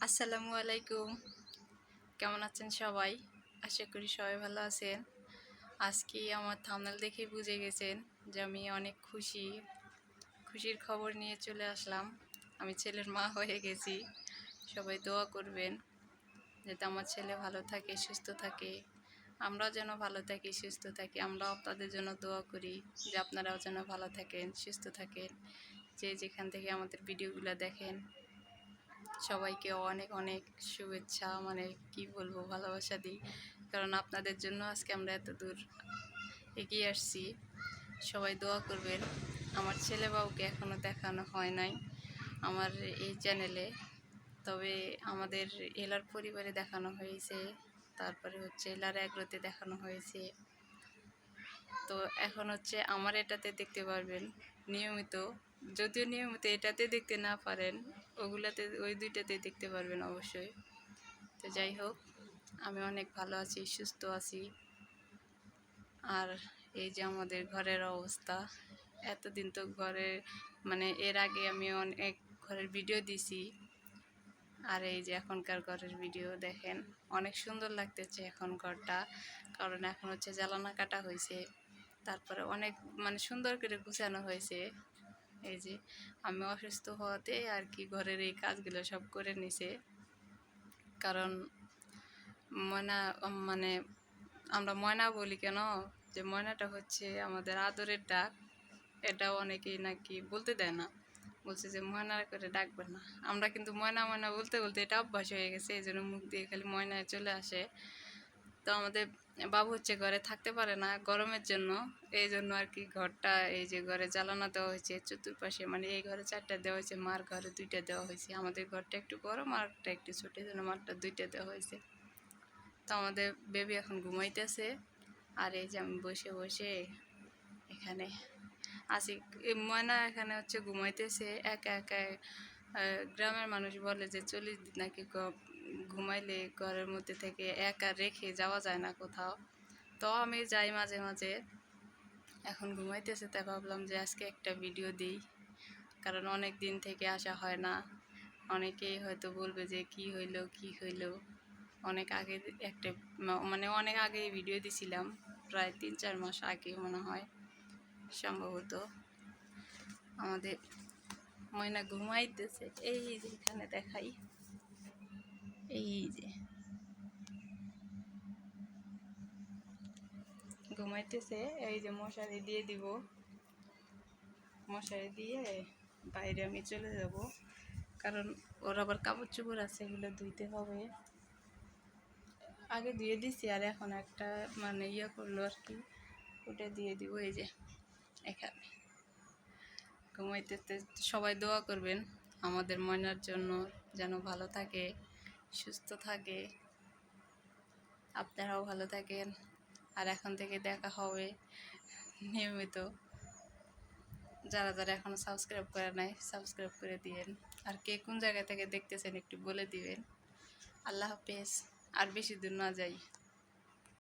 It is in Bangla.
আসসালামু আলাইকুম। কেমন আছেন সবাই? আশা করি সবাই ভালো আছেন। আজকে আমার থামনেল দেখে বুঝে গেছেন যে আমি অনেক খুশি। খুশির খবর নিয়ে চলে আসলাম। আমি ছেলের মা হয়ে গেছি। সবাই দোয়া করবেন যাতে আমার ছেলে ভালো থাকে, সুস্থ থাকে। আমরাও যেন ভালো থাকি, সুস্থ থাকি। আমরাও আপনাদের জন্য দোয়া করি যে আপনারাও যেন ভালো থাকেন, সুস্থ থাকেন। যে যেখান থেকে আমাদের ভিডিওগুলো দেখেন সবাইকে অনেক অনেক শুভেচ্ছা মানে কি বলব, ভালোবাসা দিই। কারণ আপনাদের জন্য আজকে আমরা এত দূর এগিয়ে আসছি। সবাই দোয়া করবেন। আমার ছেলে বাবুকে এখনও দেখানো হয় নাই আমার এই চ্যানেলে তবে আমাদের এলার পরিবারে দেখানো হয়েছে। তারপরে হচ্ছে এলার এগ্রোতে দেখানো হয়েছে। তো এখন হচ্ছে আমার এটাতে দেখতে পারবেন। নিয়মিত, যদিও নিয়মিত এটাতে দেখতে না পারেন ওগুলাতে ওই দুইটাতে দেখতে পারবেন অবশ্যই। তো যাই হোক, আমি অনেক ভালো আছি, সুস্থ আছি। আর এই যে আমাদের ঘরের অবস্থা, এতদিন তো ঘরে মানে এর আগে আমি অনেক ঘরের ভিডিও দিছি। আর এই যে এখনকার ঘরের ভিডিও দেখেন, অনেক সুন্দর লাগতেছে এখন ঘরটা। কারণ এখন হচ্ছে জ্বালানা কাটা হয়েছে তারপরে অনেক মানে সুন্দর করে গুছানো হয়েছে এই যে আমি অসুস্থ হওয়াতে আর কি ঘরের এই কাজগুলো সব করে নিছে। কারণ ময়না মানে আমরা ময়না বলি কেন? যে ময়নাটা হচ্ছে আমাদের আদরের ডাক। এটাও অনেকেই নাকি বলতে দেয় না। বলছে যে ময়না করে ডাকবেন না। আমরা কিন্তু ময়না ময়না বলতে বলতে এটা অভ্যাস হয়ে গেছে, এই জন্য মুখ দিয়ে খালি ময়নায় চলে আসে। তো আমাদের বাবু হচ্ছে ঘরে থাকতে পারে না গরমের জন্য। এই জন্য আর কি ঘরটা এই যে ঘরে জ্বালানো দেওয়া হয়েছে, চতুর্পাশে মানে এই ঘরে চারটা দেওয়া হয়েছে, মার ঘরে দুইটা দেওয়া হয়েছে। আমাদের ঘরটা একটু গরম আর একটা ছোটো জন্য মারটা দুইটা দেওয়া হয়েছে। তো আমাদের বেবি এখন ঘুমাইতেছে আর এই যে আমি বসে বসে এখানে আসি ময়না এখানে হচ্ছে ঘুমাইতেছে, একা একা গ্রামের মানুষ বলে যে চল্লিশ দিন নাকি ঘুমাইলে ঘরের মধ্যে থেকে একা রেখে যাওয়া যায় না কোথাও। তো আমি যাই মাঝে মাঝে। এখন ঘুমাইতেছে, তাই ভাবলাম যে আজকে একটা ভিডিও দিই। কারণ অনেক দিন থেকে আসা হয় না। অনেকেই হয়তো বলবে যে কি হইল কি হইল। অনেক আগে একটা মানে অনেক আগে ভিডিও দিছিলাম। প্রায় তিন চার মাস আগে মনে হয়, সম্ভবত। আমাদের ময়না ঘুমাইতেছে। এই যে এখানে দেখাই। এই যে ঘুমাইতেছে, এই যে মশারি দিয়ে দিব। মশারি দিয়ে বাইরে আমি চলে যাব। কারণ ওর আবার কাপড় চোপড় আছে, এগুলো ধুইতে হবে। আগে ধুয়ে দিছি, আর এখন একটা মানে ইয়ে করল আর কি, ওটা দিয়ে দিব এই যে এখানে। ঘুমাইতে সবাই দোয়া করবেন, আমাদের ময়নার জন্য যেন ভালো থাকে। সুস্থ থাকে। আপনারাও ভালো থাকেন। আর এখন থেকে দেখা হবে নিয়মিত। যারা যারা এখনও সাবস্ক্রাইব করে নাই সাবস্ক্রাইব করে দিয়েন। আর কে কোন জায়গা থেকে দেখতেছেন একটু বলে দিবেন। আল্লাহ হাফেজ। আর বেশি দূর না যাই।